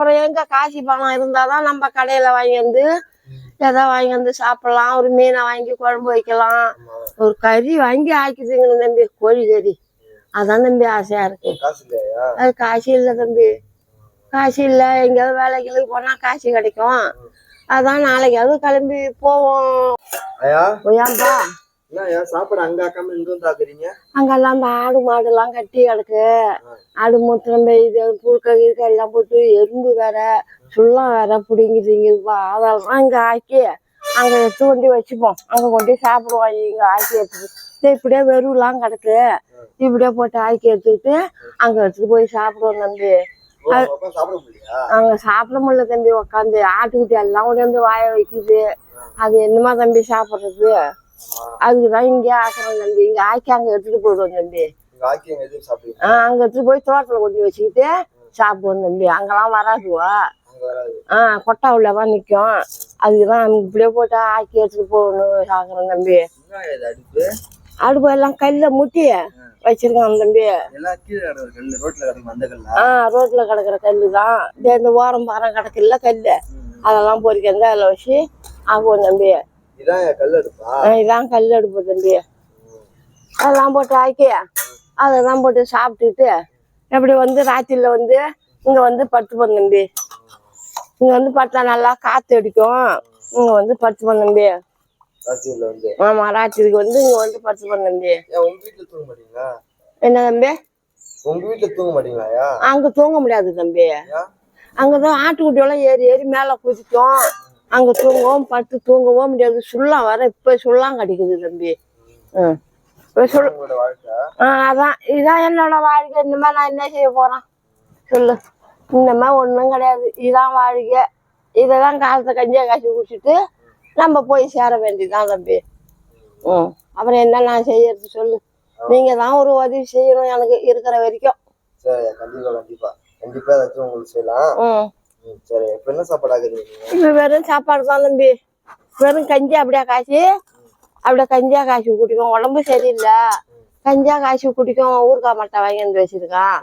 அப்புறம் எங்க காசு பணம் இருந்தாதான் நம்ம கடையில வாங்கி வந்து எதா வாங்கி வந்து சாப்பிடலாம். ஒரு மீனை வாங்கி குழம்பு வைக்கலாம். ஒரு கறி வாங்கி ஆக்கிதுங்கன்னு தம்பி கோழி கறி. அதான் தம்பி ஆசையா இருக்கு. அது காசு இல்லை தம்பி. காசு இல்லை. எங்கேயாவது வேலைக்கு போனா காசு கிடைக்கும். அதான் நாளைக்காவது கிளம்பி போவோம். ஏன்பா சாப்பாடு அங்க ஆக்காம இங்க வந்து ஆக்குறீங்க? அங்கெல்லாம் அந்த ஆடு மாடுலாம் கட்டி கிடக்கு. ஆடு மூத்திரம் இது புழுக்க இருக்க எல்லாம் போட்டு எறும்பு வேற சுள்ளம் வேற பிடிங்கி திங்குதுப்பா அதெல்லாம் இங்க ஆக்கி அங்க எடுத்து கொண்டு வச்சுப்போம். அங்க கொண்டு சாப்பிடுவோம். இங்க ஆக்கி எடுத்துட்டு இப்படியே வெறும்லாம் கிடக்கு. இப்படியே போட்டு ஆக்கி எடுத்துக்கிட்டு அங்க எடுத்துட்டு போய் சாப்பிடுவோம் தம்பி. அங்க சாப்பிட முடியல தம்பி. உட்காந்து ஆட்டுக்குட்டி எல்லாம் கொண்டு வாய வைக்குது. அது என்னமா தம்பி சாப்பிடுறது? அதுக்குதான் இங்கே ஆக்குறோம் தம்பி இங்க ஆக்கி அங்க எடுத்துட்டு போயிடுவோம் தம்பி ஆஹ் அங்க எடுத்துட்டு போய் தோட்டத்துல கொண்டு வச்சுக்கிட்டு சாப்பிடுவோம் தம்பி அங்கெல்லாம் வராதுவா. ஆஹ் கொட்டாவுல தான் நிக்கும். அதுக்குதான் நமக்கு இப்படியே போட்டு ஆக்கி எடுத்துட்டு போகணும் சாக்குறோம் தம்பி அடுப்பு? எல்லாம் கல்ல முட்டி வச்சிருக்கான் தம்பி எல்லாம் கீழே கிடக்குற கல்லு ரோட்ல கிடக்குற தான் இந்த ஓரம் பாரம் கிடக்குல்ல கல்லு. அதெல்லாம் பொறிக்கிறது அதில் வச்சு ஆக்குவோம் தம்பி இதான் கல் அடுப்பா? தம்பி. அதெல்லாம் போட்டு ஆக்கி அதெல்லாம் போட்டு சாப்பிட்டுட்டு எப்படி வந்து ராத்திரில வந்து இங்க வந்து படுத்துப்போம் தம்பி. இங்க வந்து படுத்தா நல்லா காத்து அடிக்கும். இங்க வந்து படுத்துப்போம் தம்பி. ஆமா ராத்திரிக்கு வந்து இங்க வந்து படுத்துப்போம் தம்பி. மாட்டீங்களா? என்ன தம்பி? உங்க வீட்டுல தூங்க மாட்டீங்களாயா அங்க தூங்க முடியாது தம்பி. அங்கதான் ஆட்டுக்குட்டியெல்லாம் ஏறி ஏறி மேல குதிக்கும். அங்க தூங்கவும் படுத்து தூங்கவும் முடியாது. சுள்ளம் வர இப்ப சுள்ளம் கிடைக்குது தம்பி. ம் இப்ப ஆ, அதான். இதான் என்னோட வாழ்க்கை. இனிமே நான் என்ன செய்ய போறேன்? சொல்லு. இனிமே ஒண்ணும் கிடையாது. இதான் வாழ்க்கை. இதெல்லாம் காலத்தை கஞ்சியா காய்ச்சி குடிச்சிட்டு நம்ம போய் சேர வேண்டியதுதான் தம்பி. ம் அப்புறம் என்ன நான் செய்யறது சொல்லு. நீங்க தான் ஒரு உதவி செய்யணும் எனக்கு இருக்கிற வரைக்கும். சரி கண்டிப்பா கண்டிப்பா. கண்டிப்பா ஏதாச்சும் உங்களுக்கு செய்யலாம். சரி. இப்ப என்ன சாப்பாடு இப்ப வெறும் சாப்பாடு தான் தம்பி. வெறும் கஞ்சி அப்படியே காய்ச்சி அப்படியே கஞ்சியா காய்ச்சி குடிக்கும். உடம்பு சரியில்லை. கஞ்சியா காய்ச்சி குடிக்கும். ஊறுகாய் மட்டை வாங்கி வந்து வச்சிருக்கான்.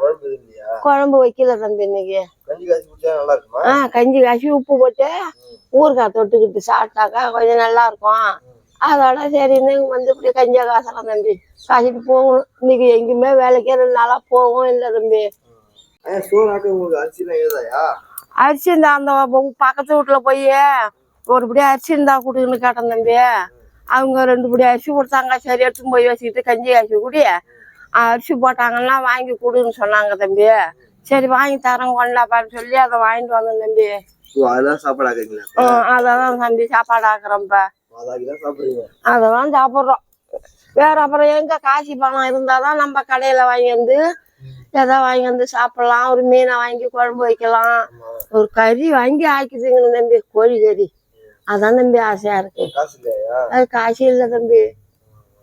குழம்பு வைக்கல தம்பி இன்னைக்கு. ஆ கஞ்சி காய்ச்சி உப்பு போட்டு ஊறுகாய் தொட்டுக்கிட்டு சாப்பிட்டாக்கா கொஞ்சம் நல்லா இருக்கும். அதோட சரின்னு வந்து இப்படி கஞ்சியா காசலாம் தம்பி. காய்ச்சிட்டு போகும். இன்னைக்கு எங்கேயுமே வேலைக்கே ரெண்டு நாளா போகவும் இல்லை தம்பி. ஆக்க உங்களுக்கு அரிசி எல்லாம் ஏதாயா அரிசி இருந்தா அந்த பக்கத்து வீட்டுல போய் ஒரு படி அரிசி இருந்தா கொடுன்னு கேட்டேன் தம்பி. அவங்க ரெண்டு படி அரிசி கொடுத்தாங்க. சரி எடுத்துன்னு போய் வச்சுக்கிட்டு கஞ்சி காய்ச்சி குடி. அரிசி போட்டாங்கன்னா வாங்கி கொடுன்னு சொன்னாங்க தம்பி. சரி வாங்கி தரேன் கொண்டாப்பான்னு சொல்லி அதை வாங்கிட்டு வந்தேன் தம்பி. அதெல்லாம் சாப்பாடு ஆக்குறீங்களா அதான் தம்பி சாப்பாடு சாப்பிடுறீங்க. அதெல்லாம் சாப்பிட்றோம். வேற அப்புறம் எங்க காசு பணம் இருந்தாதான் நம்ம கடையில வாங்கி வந்து எதா வாங்கி வந்து சாப்பிடலாம். ஒரு மீனை வாங்கி குழம்பு வைக்கலாம். ஒரு கறி வாங்கி ஆக்கிதுங்கன்னு தம்பி கோழி கறி. அதான் தம்பி ஆசையா இருக்கு. அது காசு இல்லை தம்பி.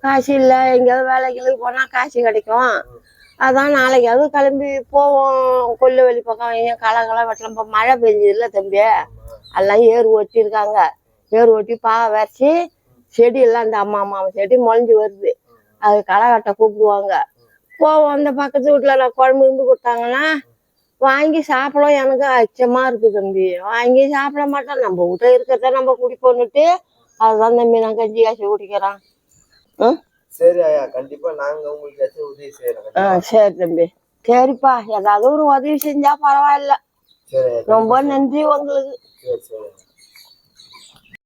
காசு இல்லை. எங்கேயாவது வேலைக்கு போனா காசு கிடைக்கும். அதான் நாளைக்காவது கிளம்பி போவோம். கொல்லை வெளி பக்கம் எங்கேயும் களை களை வெட்டலாம். இப்போ மழை பெஞ்சதுல தம்பி. எல்லாம் ஏர் ஓட்டியிருக்காங்க ஏர் ஓட்டி பா வரைச்சி செடி எல்லாம் இந்த அம்மா அம்மா செடி முளைஞ்சி வருது. அது களை வெட்ட கூப்பிடுவாங்க. போவோம். அந்த பக்கத்து வீட்டில் நான் குழம்பு இருந்து கொடுத்தாங்கன்னா வாங்கி சாப்பிடும் எனக்கு அச்சமா இருக்கு தம்பி. வாங்கி சாப்பிட மாட்டேன் நம்ம வீட்டை இருக்கிறத நம்ம குடிப்போன்னுட்டு அதுதான் தம்பி நான் கஞ்சி காய்ச்சி குடிக்கிறேன். சரி ஐயா கண்டிப்பா நாங்க உங்களுக்கு உதவி செய்யறோம். ஆ சரி தம்பி. சரிப்பா. ஏதாவது ஒரு உதவி செஞ்சா பரவாயில்ல. ரொம்ப நன்றி உங்களுக்கு. சரி சரி.